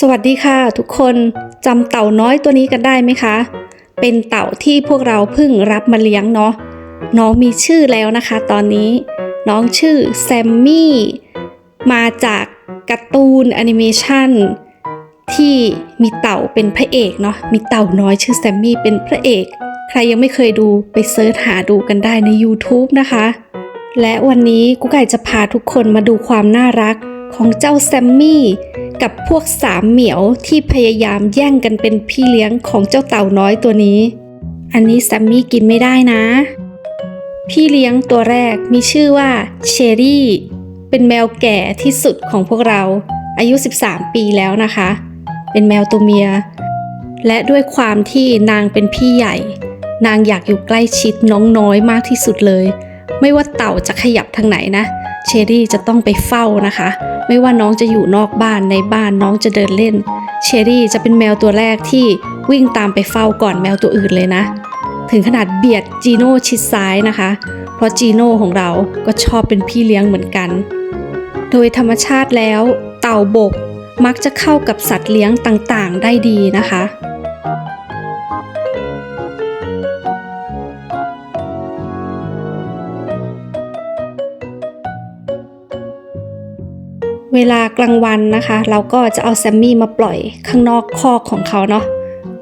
สวัสดีค่ะทุกคนจำเต่าน้อยตัวนี้กันได้ไหมคะ เป็นเต่าที่พวกเราเพิ่งรับมาเลี้ยงเนาะน้องมีชื่อแล้วนะคะ ตอนนี้ น้องชื่อแซมมี่ มาจากการ์ตูนแอนิเมชันที่มีเต่าเป็นพระเอกเนาะมีเต่าน้อยชื่อแซมมี่เป็นพระเอก ใครยังไม่เคยดูไปเซิร์ชหาดูกันได้ใน YouTube นะคะ และวันนี้กุ๊กไก่จะพาทุกคนมาดูความน่ารัก ของเจ้าแซมมี่ กับพวกสามเหมียวที่พยายามแย่งกันเป็นพี่เลี้ยงของเจ้าเต่าน้อยตัวนี้ อันนี้แซมมี่กินไม่ได้นะ พี่เลี้ยงตัวแรกมีชื่อว่าเชอรี่ เป็นแมวแก่ที่สุดของพวกเรา อายุ 13 ปีแล้วนะคะ เป็นแมวตัวเมีย และด้วยความที่นางเป็นพี่ใหญ่ นางอยากอยู่ใกล้ชิดน้องน้อยมากที่สุดเลย ไม่ว่าเต่าจะขยับทางไหนนะ เชอรี่จะต้องไปเฝ้านะคะ ไม่ว่าน้องจะอยู่นอกบ้านในบ้านน้องจะเดินเล่น เชอรี่จะเป็นแมวตัวแรกที่วิ่งตามไปเฝ้าก่อนแมวตัวอื่นเลยนะ ถึงขนาดเบียดจีโน่ชิดซ้ายนะคะ เพราะจีโน่ของเราก็ชอบเป็นพี่เลี้ยงเหมือนกัน โดยธรรมชาติแล้ว เต่าบกมักจะเข้ากับสัตว์เลี้ยงต่างๆ ได้ดีนะคะ เวลากลางวันนะคะ เราก็จะเอาแซมมี่มาปล่อยข้างนอกคอกของเขาเนาะ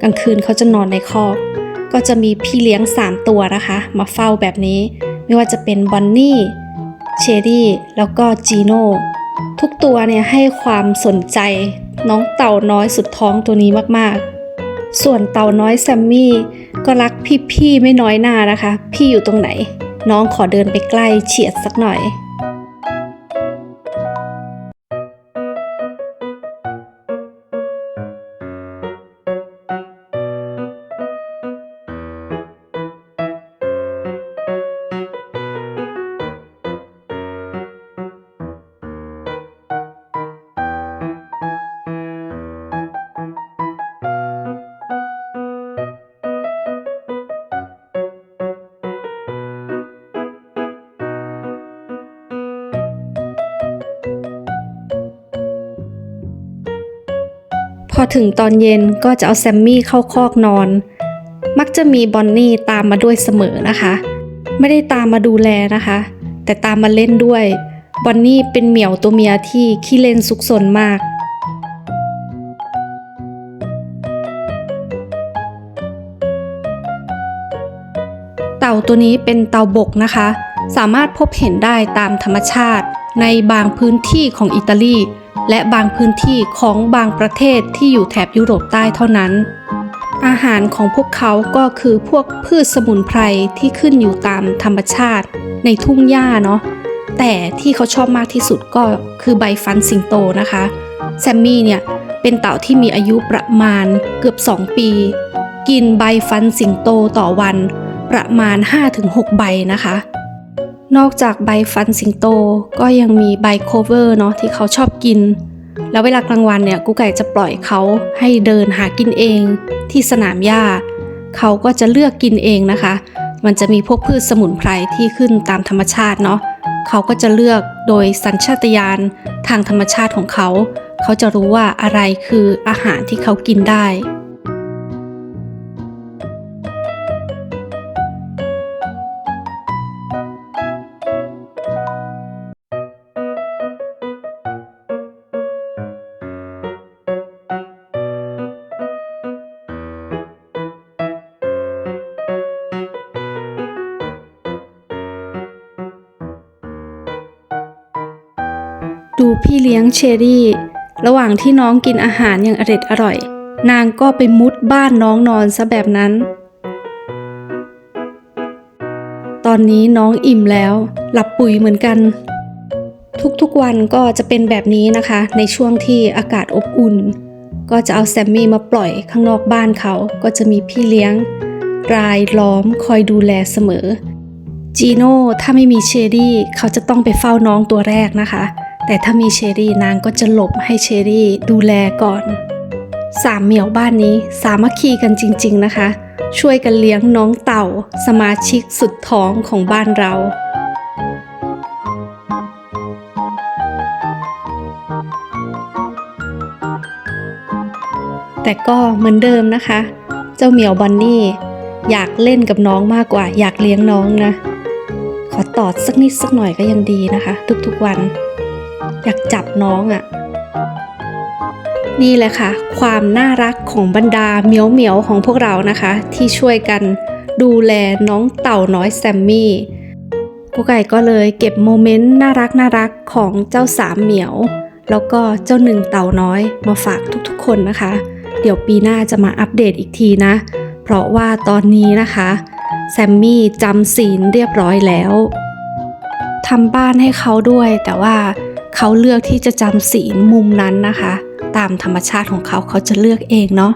กลางคืนเขาจะนอนในคอก ก็จะมีพี่เลี้ยง 3 ตัวนะคะ มาเฝ้าแบบนี้ ไม่ว่าจะเป็นบอนนี่เชอรี่แล้วก็จีโน่ทุกตัวเนี่ยให้ความสนใจน้องเต่าน้อยสุดท้องตัวนี้มากๆ ส่วนเต่าน้อยแซมมี่ก็รักพี่ๆไม่น้อยหน้านะคะ พี่อยู่ตรงไหน น้องขอเดินไปใกล้เฉียดสักหน่อย อถึงตอนเย็นก็จะเอาแซมมี่เข้าคอกนอน มักจะมีบอนนี่ตามมาด้วยเสมอนะคะ ไม่ได้ตามมาดูแลนะคะ แต่ตามมาเล่นด้วย บอนนี่เป็นเหมียวตัวเมียที่ขี้เล่นซุกซนมากเต่าตัวนี้เป็นเต่าบกนะคะ สามารถพบเห็นได้ตามธรรมชาติในบางพื้นที่ของอิตาลี และบางพื้นที่ของบางประเทศที่อยู่แถบยุโรปใต้เท่านั้น อาหารของพวกเขาก็คือพวกพืชสมุนไพรที่ขึ้นอยู่ตามธรรมชาติในทุ่งหญ้าเนาะแต่ที่เขาชอบมากที่สุดก็คือใบฟันสิงโตนะคะ แซมมี่เนี่ยเป็นเต่าที่มีอายุประมาณเกือบ 2 ปี กินใบฟันสิงโตต่อวันประมาณ 5-6 ใบนะคะ นอกจากใบฟันสิงโตก็ยังมีใบโคเวอร์เนาะที่เขาชอบกิน แล้วเวลากลางวันเนี่ยกูไก่จะปล่อยเขาให้เดินหากินเองที่สนามหญ้า เขาก็จะเลือกกินเองนะคะ มันจะมีพวกพืชสมุนไพรที่ขึ้นตามธรรมชาติเนาะเขาก็จะเลือกโดยสัญชาตญาณทางธรรมชาติของเขา เขาจะรู้ว่าอะไรคืออาหารที่เขากินได้ ดูพี่เลี้ยงเชอรี่ ระหว่างที่น้องกินอาหารอย่างอร็ดอร่อย นางก็ไปมุดบ้านน้องนอนซะแบบนั้น ตอนนี้น้องอิ่มแล้ว หลับปุ๋ยเหมือนกัน ทุกๆวันก็จะเป็นแบบนี้นะคะ ในช่วงที่อากาศอบอุ่น ก็จะเอาแซมมี่มาปล่อยข้างนอกบ้านเขาก็จะมีพี่เลี้ยง รายล้อมคอยดูแลเสมอจีโน่ถ้าไม่มีเชอรี่ เขาจะต้องไปเฝ้าน้องตัวแรกนะคะ แต่ถ้ามีเชอรี่นางก็จะหลบให้เชอรี่ดูแลก่อนสามเหมียวบ้านนี้สามัคคีกันจริง ๆนะคะ ช่วยกันเลี้ยงน้องเต่า สมาชิกสุดท้องของบ้านเราแต่ก็เหมือนเดิมนะคะ เจ้าเหมียวบันนี่อยากเล่นกับน้องมากกว่า อยากเลี้ยงน้องนะ ขอตอดสักนิดสักหน่อยก็ยังดีนะคะ ทุกๆวัน อยากจับน้องอะ่ะ นี่แหละค่ะ ความน่ารักของบรรดาเหมียวเหมียวของพวกเรานะคะ ที่ช่วยกันดูแลน้องเต่าน้อยแซมมี่กูไก่ก็เลยเก็บโมเมนต์น่ารักน่ารักของเจ้าสามเหมียว แล้วก็เจ้าหนึ่งเต่าน้อยมาฝากทุกๆคนนะคะ เดี๋ยวปีหน้าจะมาอัปเดตอีกทีนะ เพราะว่าตอนนี้นะคะ แซมมี่จำศีลเรียบร้อยแล้วทำบ้านให้เขาด้วยแต่ว่า เขาเลือกที่จะจำสีมุมนั้นนะคะ ตามธรรมชาติของเขาเขาจะเลือกเองเนาะ